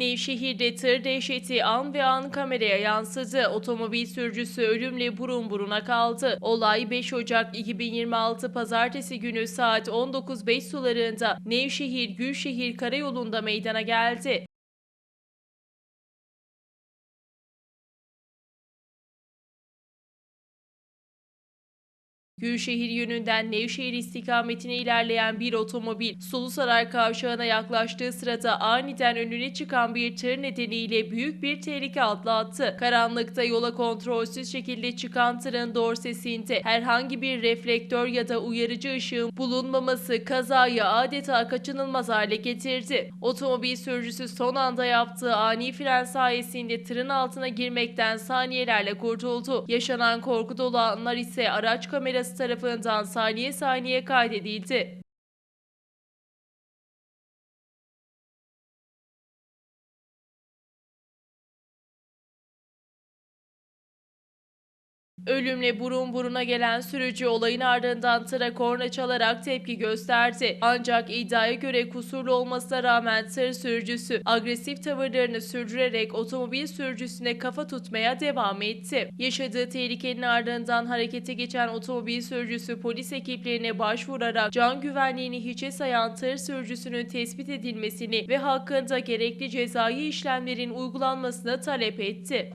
Nevşehir'de tır dehşeti an ve an kameraya yansıdı. Otomobil sürücüsü ölümle burun buruna kaldı. Olay 5 Ocak 2026 Pazartesi günü saat 19.05 sularında Nevşehir Gülşehir Karayolu'nda meydana geldi. Gülşehir yönünden Nevşehir istikametine ilerleyen bir otomobil Sulusaray kavşağına yaklaştığı sırada aniden önüne çıkan bir tır nedeniyle büyük bir tehlike atlattı. Karanlıkta yola kontrolsüz şekilde çıkan tırın dorsesinde herhangi bir reflektör ya da uyarıcı ışığın bulunmaması kazayı adeta kaçınılmaz hale getirdi. Otomobil sürücüsü son anda yaptığı ani fren sayesinde tırın altına girmekten saniyelerle kurtuldu. Yaşanan korku dolu anlar ise araç kamerası tarafından saniye saniye kaydedildi. Ölümle burun buruna gelen sürücü olayın ardından tıra korna çalarak tepki gösterdi. Ancak iddiaya göre kusurlu olmasına rağmen tır sürücüsü agresif tavırlarını sürdürerek otomobil sürücüsüne kafa tutmaya devam etti. Yaşadığı tehlikenin ardından harekete geçen otomobil sürücüsü polis ekiplerine başvurarak can güvenliğini hiçe sayan tır sürücüsünün tespit edilmesini ve hakkında gerekli cezai işlemlerin uygulanmasını talep etti.